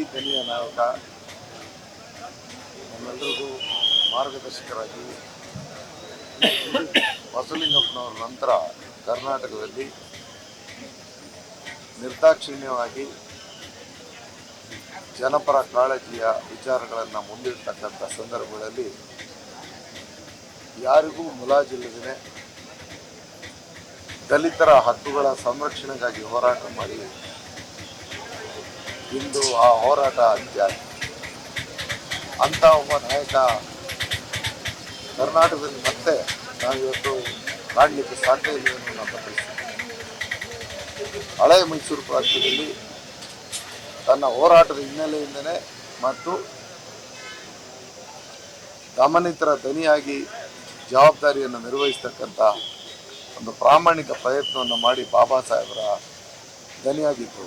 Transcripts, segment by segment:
ಅತಿ ದನಿಯ ನಾಯಕ ನಮ್ಮೆಲ್ಲರಿಗೂ ಮಾರ್ಗದರ್ಶಕರಾಗಿ ಬಸಲಿಂಗಪ್ಪನವರ ನಂತರ ಕರ್ನಾಟಕದಲ್ಲಿ ನಿರ್ದಾಕ್ಷಿಣ್ಯವಾಗಿ ಜನಪರ ಕಾಳಜಿಯ ವಿಚಾರಗಳನ್ನು ಮುಂದಿಡ್ತಕ್ಕಂಥ ಸಂದರ್ಭಗಳಲ್ಲಿ ಯಾರಿಗೂ ಮುಲಾಜಿಲ್ಲದೇ ದಲಿತರ ಹಕ್ಕುಗಳ ಸಂರಕ್ಷಣೆಗಾಗಿ ಹೋರಾಟ ಮಾಡಿ ಇಂದು ಆ ಹೋರಾಟ ಅಂತ್ಯ ಅಂತ ಒಬ್ಬ ನಾಯಕ ಕರ್ನಾಟಕದಲ್ಲಿ ಮತ್ತೆ ನಾವಿವತ್ತು ಕಾಣಲಿಕ್ಕೆ ಸಾಧ್ಯ ಇಲ್ಲ ಎಂದು ನಾನು ಪರಿಸ್ಥಿತಿ ಹಳೆ ಮೈಸೂರು ಪ್ರಾಂತ್ಯದಲ್ಲಿ ತನ್ನ ಹೋರಾಟದ ಹಿನ್ನೆಲೆಯಿಂದನೇ ಮತ್ತು ದಮನಿತರ ದನಿಯಾಗಿ ಜವಾಬ್ದಾರಿಯನ್ನು ನಿರ್ವಹಿಸ್ತಕ್ಕಂಥ ಒಂದು ಪ್ರಾಮಾಣಿಕ ಪ್ರಯತ್ನವನ್ನು ಮಾಡಿ ಬಾಬಾ ಸಾಹೇಬರ ದನಿಯಾಗಿತ್ತು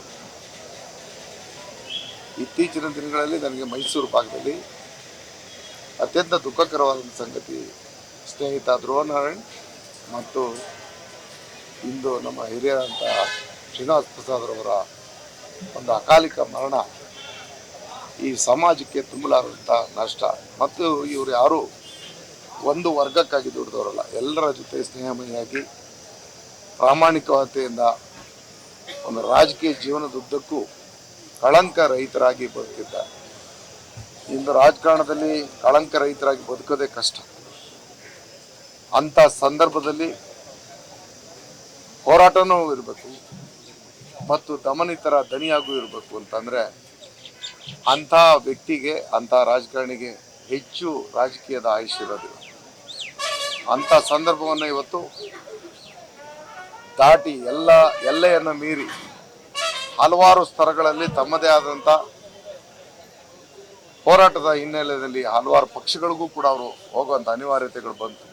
ಇತ್ತೀಚಿನ ದಿನಗಳಲ್ಲಿ ನನಗೆ ಮೈಸೂರು ಭಾಗದಲ್ಲಿ ಅತ್ಯಂತ ದುಃಖಕರವಾದ ಸಂಗತಿ, ಸ್ನೇಹಿತ ಧ್ರುವನಾರಾಯಣ್ ಮತ್ತು ಇಂದು ನಮ್ಮ ಹಿರಿಯರಾದಂಥ ಶ್ರೀನಿವಾಸ್ ಪ್ರಸಾದ್ರವರ ಒಂದು ಅಕಾಲಿಕ ಮರಣ ಈ ಸಮಾಜಕ್ಕೆ ತುಂಬಲಾರಂಥ ನಷ್ಟ. ಮತ್ತು ಇವರು ಯಾರು ಒಂದು ವರ್ಗಕ್ಕಾಗಿ ದುಡಿದವರಲ್ಲ, ಎಲ್ಲರ ಜೊತೆ ಸ್ನೇಹಮಯಾಗಿ ಪ್ರಾಮಾಣಿಕವತೆಯಿಂದ ಒಂದು ರಾಜಕೀಯ ಜೀವನದುದ್ದಕ್ಕೂ ಕಳಂಕ ರಹಿತರಾಗಿ ಬದುಕಿದ್ದಾರೆ. ಇಂದು ರಾಜಕಾರಣದಲ್ಲಿ ಕಳಂಕ ರಹಿತರಾಗಿ ಬದುಕೋದೇ ಕಷ್ಟ. ಅಂಥ ಸಂದರ್ಭದಲ್ಲಿ ಹೋರಾಟನೂ ಇರಬೇಕು ಮತ್ತು ದಮನಿತರ ದನಿಯಾಗೂ ಇರಬೇಕು ಅಂತಂದರೆ ಅಂಥ ವ್ಯಕ್ತಿಗೆ, ಅಂಥ ರಾಜಕಾರಣಿಗೆ ಹೆಚ್ಚು ರಾಜಕೀಯದ ಆಯುಷ್ ಇರೋದಿಲ್ಲ. ಅಂಥ ಸಂದರ್ಭವನ್ನು ಇವತ್ತು ದಾಟಿ ಎಲ್ಲ ಎಲ್ಲೆಯನ್ನು ಮೀರಿ ಹಲವಾರು ಸ್ತರಗಳಲ್ಲಿ ತಮ್ಮದೇ ಆದಂಥ ಹೋರಾಟದ ಹಿನ್ನೆಲೆಯಲ್ಲಿ ಹಲವಾರು ಪಕ್ಷಗಳಿಗೂ ಕೂಡ ಅವರು ಹೋಗುವಂಥ ಅನಿವಾರ್ಯತೆಗಳು ಬಂತು.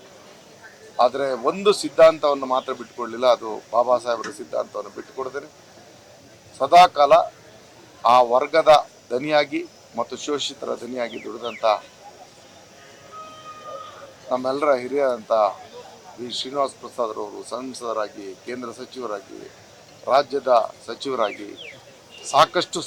ಆದರೆ ಒಂದು ಸಿದ್ಧಾಂತವನ್ನು ಮಾತ್ರ ಬಿಟ್ಟುಕೊಳ್ಳಿಲ್ಲ ಅದು ಬಾಬಾ ಸಾಹೇಬರ ಸಿದ್ಧಾಂತವನ್ನು ಬಿಟ್ಟುಕೊಡದೇನೆ. ಸದಾಕಾಲ ಆ ವರ್ಗದ ದನಿಯಾಗಿ ಮತ್ತು ಶೋಷಿತರ ದನಿಯಾಗಿ ದುಡಿದಂಥ ನಮ್ಮೆಲ್ಲರ ಹಿರಿಯರಂಥ ವಿ ಶ್ರೀನಿವಾಸ್ ಪ್ರಸಾದ್ರವರು ಸಂಸದರಾಗಿ, ಕೇಂದ್ರ ಸಚಿವರಾಗಿ ರಾಜ್ಯದ ಸಚಿವರಾಗಿ ಸಾಕಷ್ಟು